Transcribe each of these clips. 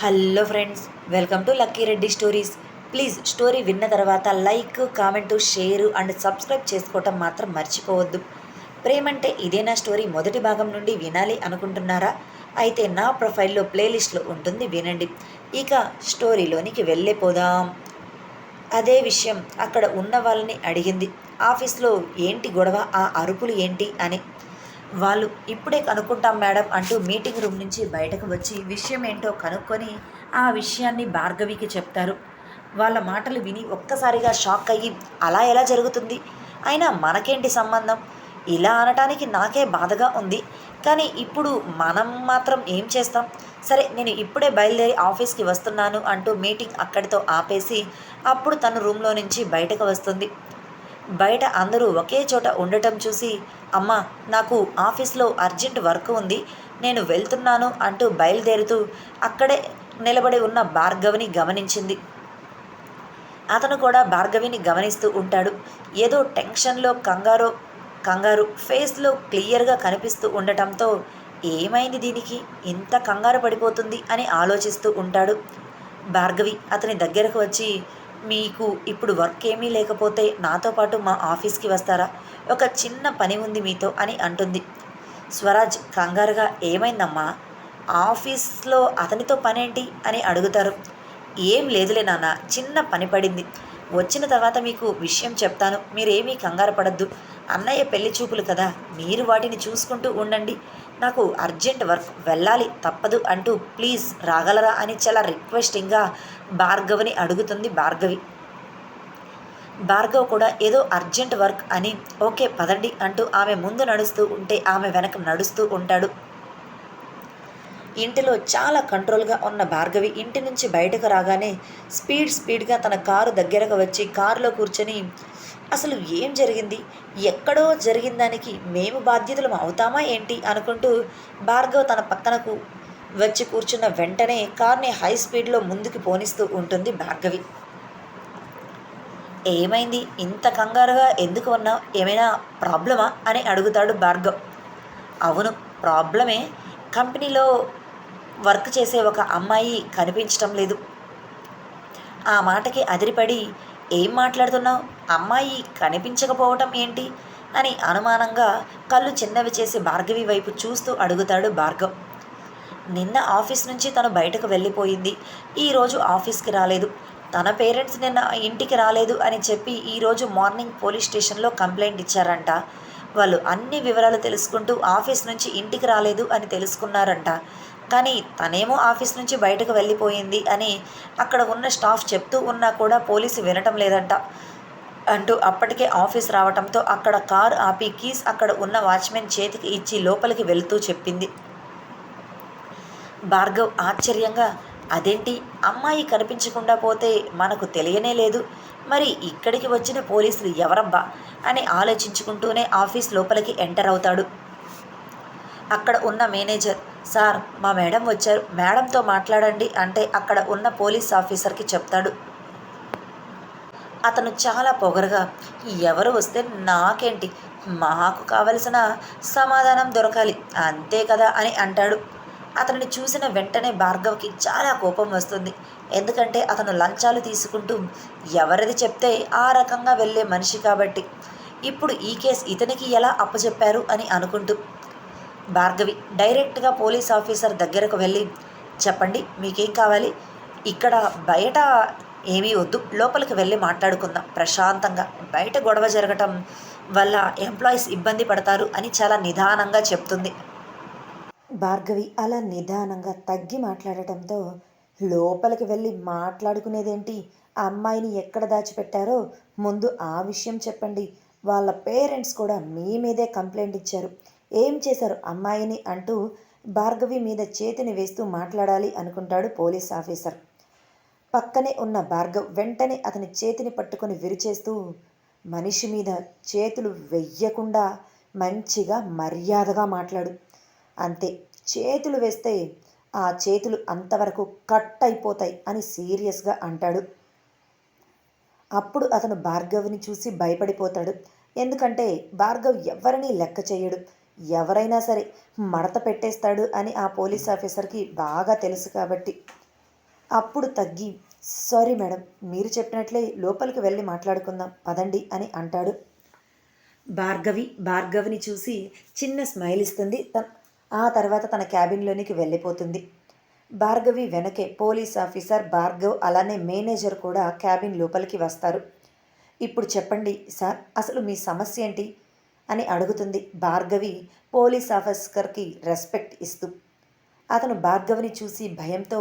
Hello friends welcome to Lucky Reddy stories. Please story విన్న తర్వాత like comment share and subscribe చేసుకోవటం మాత్రం మర్చిపోవద్దు. ప్రేమంటే ఇదేనా స్టోరీ మొదటి భాగం నుండి వినాలి అనుకుంటున్నారా? అయితే నా ప్రొఫైల్లో ప్లేలిస్ట్లో ఉంటుంది వినండి. ఇక స్టోరీలోనికి వెళ్ళిపోదాం. అదే విషయం అక్కడ ఉన్న వాళ్ళని అడిగింది. ఆఫీస్లో ఏంటి గొడవ ఆ అరుపులు ఏంటి అని. వాళ్ళు ఇప్పుడే కనుక్కుంటాం మేడం అంటూ మీటింగ్ రూమ్ నుంచి బయటకు వచ్చి విషయం ఏంటో కనుక్కొని ఆ విషయాన్ని భార్గవికి చెప్తారు. వాళ్ళ మాటలు విని ఒక్కసారిగా షాక్ అయ్యి అలా ఎలా జరుగుతుంది? అయినా మనకేంటి సంబంధం? ఇలా అనటానికి నాకే బాధగా ఉంది. కానీ ఇప్పుడు మనం మాత్రం ఏం చేస్తాం? సరే నేను ఇప్పుడే బయలుదేరి ఆఫీస్కి వస్తున్నాను అంటూ మీటింగ్ అక్కడితో ఆపేసి అప్పుడు తను రూమ్లో నుంచి బయటకు వస్తుంది. బయట అందరూ ఒకే చోట ఉండటం చూసి అమ్మ నాకు ఆఫీస్లో అర్జెంట్ వర్క్ ఉంది నేను వెళ్తున్నాను అంటూ బయలుదేరుతూ అక్కడే నిలబడి ఉన్న భార్గవిని గమనించింది. అతను కూడా భార్గవిని గమనిస్తూ ఉంటాడు. ఏదో టెన్షన్లో కంగారు కంగారు ఫేస్లో క్లియర్గా కనిపిస్తూ ఉండటంతో ఏమైంది దీనికి? ఇంత కంగారు పడిపోతుంది అని ఆలోచిస్తూ ఉంటాడు. భార్గవి అతని దగ్గరకు వచ్చి మీకు ఇప్పుడు వర్క్ ఏమీ లేకపోతే నాతో పాటు మా ఆఫీస్కి వస్తారా? ఒక చిన్న పని ఉంది మీతో అని అంటుంది. స్వరాజ్ కంగారుగా ఏమైందమ్మా? ఆఫీస్లో అతనితో పనేంటి? అని అడుగుతారు. ఏం లేదులే నాన్న చిన్న పని పడింది. వచ్చిన తర్వాత మీకు విషయం చెప్తాను. మీరేమీ కంగారు పడద్దు. అన్నయ్య పెళ్ళి చూపులు కదా మీరు వాటిని చూసుకుంటూ ఉండండి. నాకు అర్జెంట్ వర్క్ వెళ్ళాలి తప్పదు అంటూ ప్లీజ్ రాగలరా అని చాలా రిక్వెస్టింగ్గా భార్గవిని అడుగుతుంది భార్గవి. భార్గవ్ కూడా ఏదో అర్జెంట్ వర్క్ అని ఓకే పదండి అంటూ ఆమె ముందు నడుస్తూ ఉంటే ఆమె వెనక నడుస్తూ ఉంటాడు. ఇంటిలో చాలా కంట్రోల్గా ఉన్న భార్గవి ఇంటి నుంచి బయటకు రాగానే స్పీడ్ స్పీడ్గా తన కారు దగ్గరకు వచ్చి కారులో కూర్చొని అసలు ఏం జరిగింది? ఎక్కడో జరిగిన దానికి మేము బాధ్యతలు అవుతామా ఏంటి? అనుకుంటూ భార్గవ్ తన పక్కనకు వచ్చి కూర్చున్న వెంటనే కార్ని హై స్పీడ్లో ముందుకు పోనిస్తూ ఉంటుంది భార్గవి. ఏమైంది? ఇంత కంగారుగా ఎందుకు ఉన్నావు? ఏమైనా ప్రాబ్లమా? అని అడుగుతాడు భార్గవ్. అవును ప్రాబ్లమే. కంపెనీలో వర్క్ చేసే ఒక అమ్మాయి కనిపించటం లేదు. ఆ మాటకి అదిరిపడి ఏం మాట్లాడుతున్నావు? అమ్మాయి కనిపించకపోవటం ఏంటి? అని అనుమానంగా కళ్ళు చిన్నవి చేసి భార్గవి వైపు చూస్తూ అడుగుతాడు భార్గవ్. నిన్న ఆఫీస్ నుంచి తను బయటకు వెళ్ళిపోయింది. ఈరోజు ఆఫీస్కి రాలేదు. తన పేరెంట్స్ నిన్న ఇంటికి రాలేదు అని చెప్పి ఈరోజు మార్నింగ్ పోలీస్ స్టేషన్లో కంప్లైంట్ ఇచ్చారంట. వాళ్ళు అన్ని వివరాలు తెలుసుకుంటూ ఆఫీస్ నుంచి ఇంటికి రాలేదు అని తెలుసుకున్నారంట. కానీ తనేమో ఆఫీస్ నుంచి బయటకు వెళ్ళిపోయింది అని అక్కడ ఉన్న స్టాఫ్ చెప్తూ ఉన్నా కూడా పోలీసు వినటం లేదంట. అంటూ అప్పటికే ఆఫీస్ రావటంతో అక్కడ కారు ఆపి కీస్ అక్కడ ఉన్న వాచ్మెన్ చేతికి ఇచ్చి లోపలికి వెళుతూ చెప్పింది. భార్గవ్ ఆశ్చర్యంగా అదేంటి? అమ్మాయి కనిపించకుండా పోతే మనకు తెలియనే లేదు. మరి ఇక్కడికి వచ్చిన పోలీసులు ఎవరబ్బా? అని ఆలోచించుకుంటూనే ఆఫీస్ లోపలికి ఎంటర్ అవుతాడు. అక్కడ ఉన్న మేనేజర్ సార్ మా మేడం వచ్చారు. మేడంతో మాట్లాడండి అంటే అక్కడ ఉన్న పోలీస్ ఆఫీసర్కి చెప్తాడు. అతను చాలా పొగరగా ఎవరు వస్తే నాకేంటి? మాకు కావలసిన సమాధానం దొరకాలి అంతే కదా అని అంటాడు. అతనిని చూసిన వెంటనే భార్గవ్కి చాలా కోపం వస్తుంది. ఎందుకంటే అతను లంచాలు తీసుకుంటూ ఎవరిది చెప్తే ఆ రకంగా వెళ్ళే మనిషి కాబట్టి. ఇప్పుడు ఈ కేసు ఇతనికి ఎలా అప్పచెప్పారు అని అనుకుంటూ భార్గవి డైరెక్ట్గా పోలీస్ ఆఫీసర్ దగ్గరకు వెళ్ళి చెప్పండి మీకేం కావాలి? ఇక్కడ బయట ఏమీ వద్దు లోపలికి వెళ్ళి మాట్లాడుకుందాం. ప్రశాంతంగా. బయట గొడవ జరగటం వల్ల ఎంప్లాయీస్ ఇబ్బంది పడతారు అని చాలా నిదానంగా చెప్తుంది. భార్గవి అలా నిదానంగా తగ్గి మాట్లాడటంతో లోపలికి వెళ్ళి మాట్లాడుకునేదేంటి? ఆ అమ్మాయిని ఎక్కడ దాచిపెట్టారో ముందు ఆ విషయం చెప్పండి. వాళ్ళ పేరెంట్స్ కూడా మీ మీదే కంప్లైంట్ ఇచ్చారు. ఏం చేశారు అమ్మాయిని అంటూ భార్గవి మీద చేతిని వేస్తూ మాట్లాడాలి అనుకుంటాడు పోలీస్ ఆఫీసర్. పక్కనే ఉన్న భార్గవ్ వెంటనే అతని చేతిని పట్టుకొని విరిచేస్తూ మనిషి మీద చేతులు వెయ్యకుండా మంచిగా మర్యాదగా మాట్లాడు. అంతే. చేతులు వేస్తే ఆ చేతులు అంతవరకు కట్ అయిపోతాయి అని సీరియస్గా అంటాడు. అప్పుడు అతను భార్గవ్ని చూసి భయపడిపోతాడు. ఎందుకంటే భార్గవ్ ఎవరిని లెక్క చేయడు. ఎవరైనా సరే మడత పెట్టేస్తాడు అని ఆ పోలీస్ ఆఫీసర్కి బాగా తెలుసు కాబట్టి. అప్పుడు తగ్గి సారీ మేడం మీరు చెప్పినట్లే లోపలికి వెళ్ళి మాట్లాడుకుందాం పదండి అని అంటాడు. భార్గవి భార్గవిని చూసి చిన్న స్మైల్ ఇస్తుంది. తన ఆ తర్వాత తన క్యాబిన్లోనికి వెళ్ళిపోతుంది. భార్గవి వెనకే పోలీస్ ఆఫీసర్ భార్గవ్ అలానే మేనేజర్ కూడా క్యాబిన్ లోపలికి వస్తారు. ఇప్పుడు చెప్పండి సార్ అసలు మీ సమస్య ఏంటి? అని అడుగుతుంది భార్గవి పోలీస్ ఆఫీసర్కి రెస్పెక్ట్ ఇస్తూ. అతను భార్గవిని చూసి భయంతో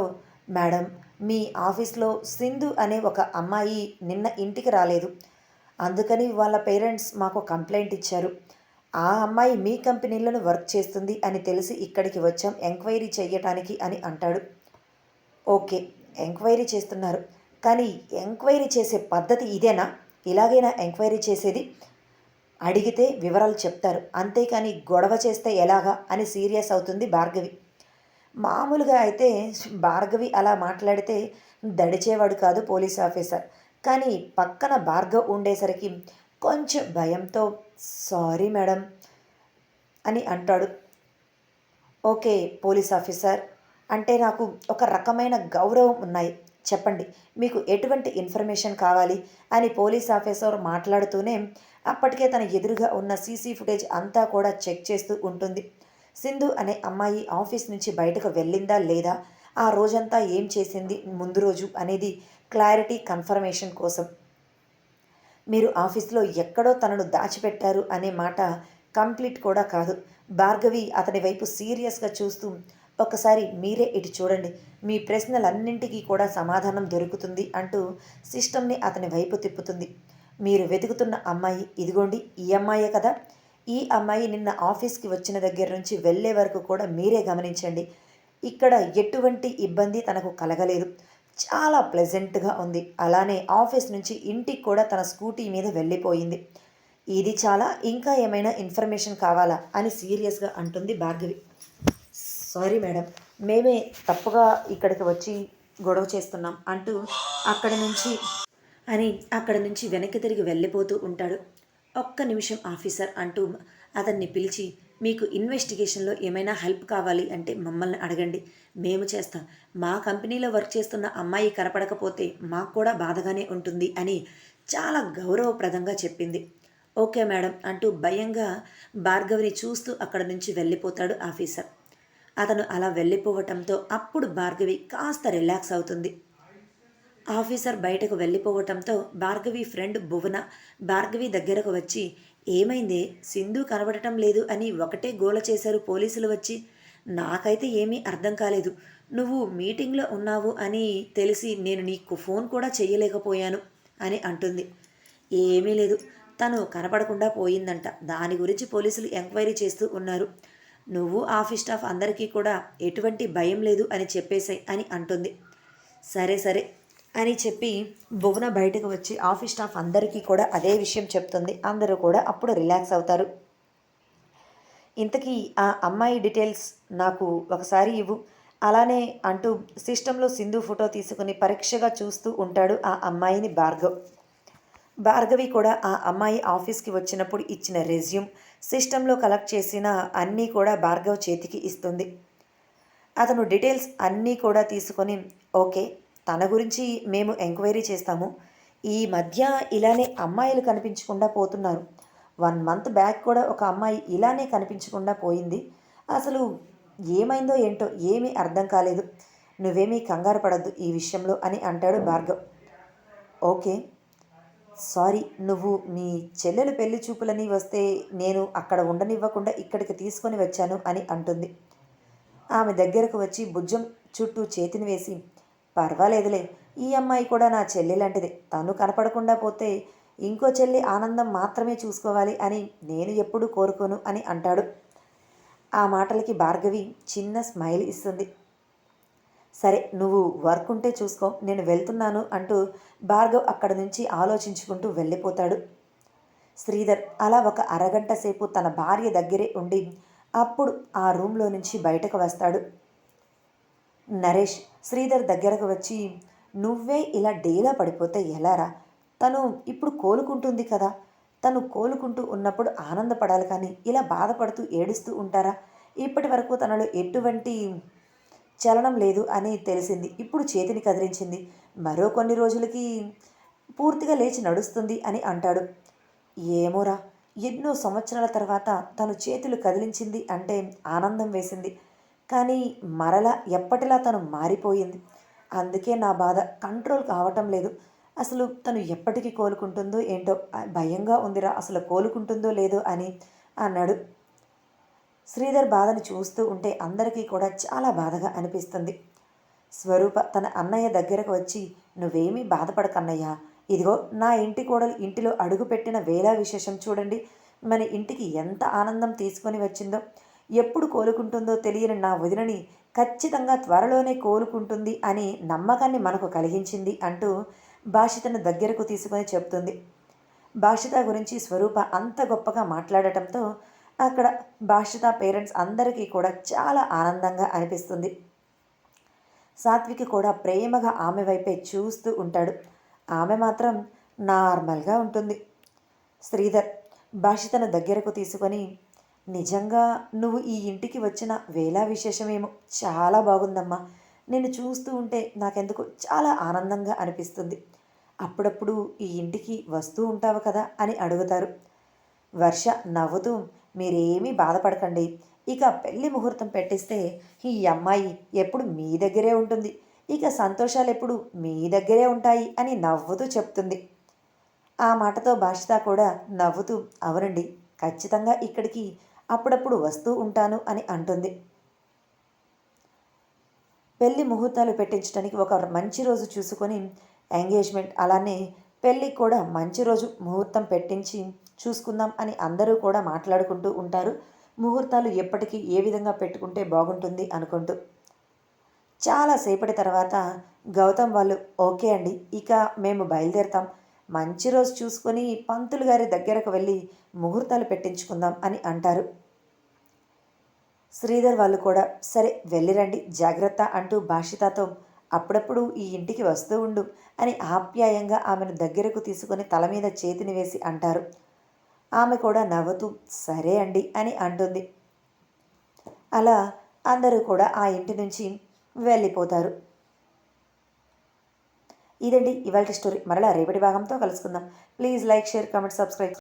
మేడం మీ ఆఫీస్లో సింధు అనే ఒక అమ్మాయి నిన్న ఇంటికి రాలేదు. అందుకని వాళ్ళ పేరెంట్స్ మాకు కంప్లైంట్ ఇచ్చారు. ఆ అమ్మాయి మీ కంపెనీలను వర్క్ చేస్తుంది అని తెలిసి ఇక్కడికి వచ్చాం ఎంక్వైరీ చేయటానికి అని అంటాడు. ఓకే ఎంక్వైరీ చేస్తున్నారు. కానీ ఎంక్వైరీ చేసే పద్ధతి ఇదేనా? ఇలాగైనా ఎంక్వైరీ చేసేది? అడిగితే వివరాలు చెప్తారు. అంతేకాని గొడవ చేస్తే ఎలాగా అని సీరియస్ అవుతుంది భార్గవి. మామూలుగా అయితే భార్గవి అలా మాట్లాడితే దడిచేవాడు కాదు పోలీస్ ఆఫీసర్. కానీ పక్కన భార్గవ్ ఉండేసరికి కొంచెం భయంతో సారీ మేడం అని అంటాడు. ఓకే పోలీస్ ఆఫీసర్ అంటే నాకు ఒక రకమైన గౌరవం ఉన్నాయి. చెప్పండి మీకు ఎటువంటి ఇన్ఫర్మేషన్ కావాలి? అని పోలీస్ ఆఫీసర్ మాట్లాడుతూనే అప్పటికే తన ఎదురుగా ఉన్న సీసీ ఫుటేజ్ అంతా కూడా చెక్ చేస్తూ ఉంటుంది. సింధు అనే అమ్మాయి ఆఫీస్ నుంచి బయటకు వెళ్ళిందా లేదా? ఆ రోజంతా ఏం చేసింది ముందు రోజు అనేది క్లారిటీ కన్ఫర్మేషన్ కోసం. మీరు ఆఫీస్లో ఎక్కడో తనను దాచిపెట్టారు అనే మాట కంప్లీట్ కూడా కాదు. భార్గవి అతని వైపు సీరియస్గా చూస్తూ ఒకసారి మీరే ఇటు చూడండి. మీ ప్రశ్నలన్నింటికీ కూడా సమాధానం దొరుకుతుంది అంటూ సిస్టమ్ని అతని వైపు తిప్పుతుంది. మీరు వెతుకుతున్న అమ్మాయి ఇదిగోండి ఈ అమ్మాయే కదా? ఈ అమ్మాయి నిన్న ఆఫీస్కి వచ్చిన దగ్గర నుంచి వెళ్ళే వరకు కూడా మీరే గమనించండి. ఇక్కడ ఎటువంటి ఇబ్బంది తనకు కలగలేదు. చాలా ప్లెజెంట్గా ఉంది. అలానే ఆఫీస్ నుంచి ఇంటికి కూడా తన స్కూటీ మీద వెళ్ళిపోయింది. ఇది చాలా ఇంకా ఏమైనా ఇన్ఫర్మేషన్ కావాలా అని సీరియస్గా అంటుంది భార్గవి. సారీ మేడం మేమే తప్పుగా ఇక్కడికి వచ్చి గొడవ చేస్తున్నాం అంటూ అక్కడి నుంచి అని అక్కడి నుంచి వెనక్కి తిరిగి వెళ్ళిపోతూ ఉంటాడు. ఒక్క నిమిషం ఆఫీసర్ అంటూ అతన్ని పిలిచి మీకు ఇన్వెస్టిగేషన్లో ఏమైనా హెల్ప్ కావాలి అంటే మమ్మల్ని అడగండి. మేము చేస్తాం. మా కంపెనీలో వర్క్ చేస్తున్న అమ్మాయి కనపడకపోతే మాకు కూడా బాధగానే ఉంటుంది అని చాలా గౌరవప్రదంగా చెప్పింది. ఓకే మేడం అంటూ భయంగా భార్గవిని చూస్తూ అక్కడ నుంచి వెళ్ళిపోతాడు ఆఫీసర్. అతను అలా వెళ్ళిపోవటంతో అప్పుడు భార్గవి కాస్త రిలాక్స్ అవుతుంది. ఆఫీసర్ బయటకు వెళ్ళిపోవటంతో భార్గవి ఫ్రెండ్ భువన భార్గవి దగ్గరకు వచ్చి ఏమైంది? సింధు కనబడటం లేదు అని ఒకటే గోల చేశారు పోలీసులు వచ్చి. నాకైతే ఏమీ అర్థం కాలేదు. నువ్వు మీటింగ్లో ఉన్నావు అని తెలిసి నేను నీకు ఫోన్ కూడా చేయలేకపోయాను అని అంటుంది. ఏమీ లేదు. తను కనపడకుండా పోయిందంట. దాని గురించి పోలీసులు ఎంక్వైరీ చేస్తూ ఉన్నారు. నువ్వు ఆఫీస్ స్టాఫ్ అందరికీ కూడా ఎటువంటి భయం లేదు అని చెప్పేశాయి అని అంటుంది. సరే సరే. అని చెప్పి భువన బయటకు వచ్చి ఆఫీస్ స్టాఫ్ అందరికీ కూడా అదే విషయం చెప్తుంది. అందరూ కూడా అప్పుడు రిలాక్స్ అవుతారు. ఇంతకీ ఆ అమ్మాయి డీటెయిల్స్ నాకు ఒకసారి ఇవ్వు. అలానే అంటూ సిస్టంలో సింధు ఫోటో తీసుకుని పరీక్షగా చూస్తూ ఉంటాడు ఆ అమ్మాయిని భార్గవ్. భార్గవి కూడా ఆ అమ్మాయి ఆఫీస్కి వచ్చినప్పుడు ఇచ్చిన రెజ్యూమ్ సిస్టంలో కలెక్ట్ చేసిన అన్నీ కూడా భార్గవ్ చేతికి ఇస్తుంది. అతను డీటెయిల్స్ అన్నీ కూడా తీసుకొని ఓకే తన గురించి మేము ఎంక్వైరీ చేస్తాము. ఈ మధ్య ఇలానే అమ్మాయిలు కనిపించకుండా పోతున్నారు. వన్ మంత్ బ్యాక్ కూడా ఒక అమ్మాయి ఇలానే కనిపించకుండా పోయింది. అసలు ఏమైందో ఏంటో ఏమీ అర్థం కాలేదు. నువ్వేమీ కంగారు పడద్దు ఈ విషయంలో అని అంటాడు భార్గవ్. ఓకే. సారీ నువ్వు మీ చెల్లెలు పెళ్ళి చూపులని వస్తే నేను అక్కడ ఉండనివ్వకుండా ఇక్కడికి తీసుకొని వచ్చాను అని అంటుంది. ఆమె దగ్గరకు వచ్చి భుజం చుట్టూ చేతిని వేసి పర్వాలేదులే ఈ అమ్మాయి కూడా నా చెల్లి లాంటిదే. తను కనపడకుండా పోతే ఇంకో చెల్లి ఆనందం మాత్రమే చూసుకోవాలి అని నేను ఎప్పుడూ కోరుకోను అని అంటాడు. ఆ మాటలకి భార్గవి చిన్న స్మైల్ ఇస్తుంది. సరే నువ్వు వర్క్ ఉంటే చూసుకో నేను వెళ్తున్నాను అంటూ భార్గవ్ అక్కడి నుంచి ఆలోచించుకుంటూ వెళ్ళిపోతాడు. శ్రీధర్ అలా ఒక అరగంట సేపు తన భార్య దగ్గరే ఉండి అప్పుడు ఆ రూమ్లో నుంచి బయటకు వస్తాడు. నరేష్ శ్రీధర్ దగ్గరకు వచ్చి నువ్వే ఇలా డేలా పడిపోతే ఎలారా? తను ఇప్పుడు కోలుకుంటుంది కదా. తను కోలుకుంటూ ఉన్నప్పుడు ఆనందపడాలి కానీ ఇలా బాధపడుతూ ఏడుస్తూ ఉంటారా? ఇప్పటి వరకు తనలో ఎటువంటి చలనం లేదు అని తెలిసింది. ఇప్పుడు చేతిని కదిలించింది. మరో కొన్ని రోజులకి పూర్తిగా లేచి నడుస్తుంది అని అంటాడు. ఏమోరా ఎన్నో సంవత్సరాల తర్వాత తను చేతులు కదిలించింది అంటే ఆనందం వేసింది. కానీ మరల ఎప్పటిలా తను మారిపోయింది. అందుకే నా బాధ కంట్రోల్ కావటం లేదు. అసలు తను ఎప్పటికీ కోలుకుంటుందో ఏంటో భయంగా ఉందిరా అసలు కోలుకుంటుందో లేదో అని అన్నాడు. శ్రీధర్ బాధను చూస్తూ ఉంటే అందరికీ కూడా చాలా బాధగా అనిపిస్తుంది. స్వరూప తన అన్నయ్య దగ్గరకు వచ్చి నువ్వేమీ బాధపడకన్నయ్యా. ఇదిగో నా ఇంటి కోడలు ఇంటిలో అడుగుపెట్టిన వేలా విశేషం చూడండి. మన ఇంటికి ఎంత ఆనందం తీసుకొని వచ్చిందో. ఎప్పుడు కోలుకుంటుందో తెలియని నా వదినని ఖచ్చితంగా త్వరలోనే కోలుకుంటుంది అని నమ్మకాన్ని మనకు కలిగించింది అంటూ భాషితను దగ్గరకు తీసుకొని చెప్తుంది భాషిత గురించి స్వరూప అంత గొప్పగా మాట్లాడటంతో అక్కడ భాషిత పేరెంట్స్ అందరికీ కూడా చాలా ఆనందంగా అనిపిస్తుంది. సాత్వికి కూడా ప్రేమగా ఆమె వైపే చూస్తూ ఉంటాడు. ఆమె మాత్రం నార్మల్గా ఉంటుంది. శ్రీధర్ భాషితను దగ్గరకు తీసుకొని నిజంగా నువ్వు ఈ ఇంటికి వచ్చిన వేలా విశేషమేమో చాలా బాగుందమ్మా. నేను చూస్తూ ఉంటే నాకెందుకు చాలా ఆనందంగా అనిపిస్తుంది. అప్పుడప్పుడు ఈ ఇంటికి వస్తూ ఉంటావు కదా అని అడుగుతారు. వర్ష నవ్వుతూ మీరేమీ బాధపడకండి. ఇక పెళ్ళి ముహూర్తం పెట్టిస్తే ఈ అమ్మాయి ఎప్పుడు మీ దగ్గరే ఉంటుంది. ఇక సంతోషాలు ఎప్పుడు మీ దగ్గరే ఉంటాయి అని నవ్వుతూ చెప్తుంది. ఆ మాటతో భాషిత కూడా నవ్వుతూ అవునండి ఖచ్చితంగా ఇక్కడికి అప్పుడప్పుడు వస్తూ ఉంటాను అని అంటుంది. పెళ్ళి ముహూర్తాలు పెట్టించడానికి ఒక మంచి రోజు చూసుకొని ఎంగేజ్మెంట్ అలానే పెళ్ళికి కూడా మంచి రోజు ముహూర్తం పెట్టించి చూసుకుందాం అని అందరూ కూడా మాట్లాడుకుంటూ ఉంటారు. ముహూర్తాలు ఎప్పటికీ ఏ విధంగా పెట్టుకుంటే బాగుంటుంది అనుకుంటూ. చాలాసేపటి తర్వాత గౌతమ్ వాళ్ళు ఓకే అండి ఇక మేము బయలుదేరుతాం. మంచి రోజు చూసుకొని పంతులు గారి దగ్గరకు వెళ్ళి ముహూర్తాలు పెట్టించుకుందాం అని అంటారు. శ్రీధర్ వాళ్ళు కూడా సరే వెళ్ళిరండి జాగ్రత్త అంటూ భాషితతో అప్పుడప్పుడు ఈ ఇంటికి వస్తూ ఉండు అని ఆప్యాయంగా ఆమెను దగ్గరకు తీసుకొని తల మీద చేతిని వేసి అంటారు. ఆమె కూడా నవ్వుతూ సరే అండి అని అంటుంది. అలా అందరూ కూడా ఆ ఇంటి నుంచి వెళ్ళిపోతారు. ఇదండి ఇవాళ స్టోరీ. మరలా రేపటి భాగంతో కలుసుకుందాం. Please like share comment subscribe.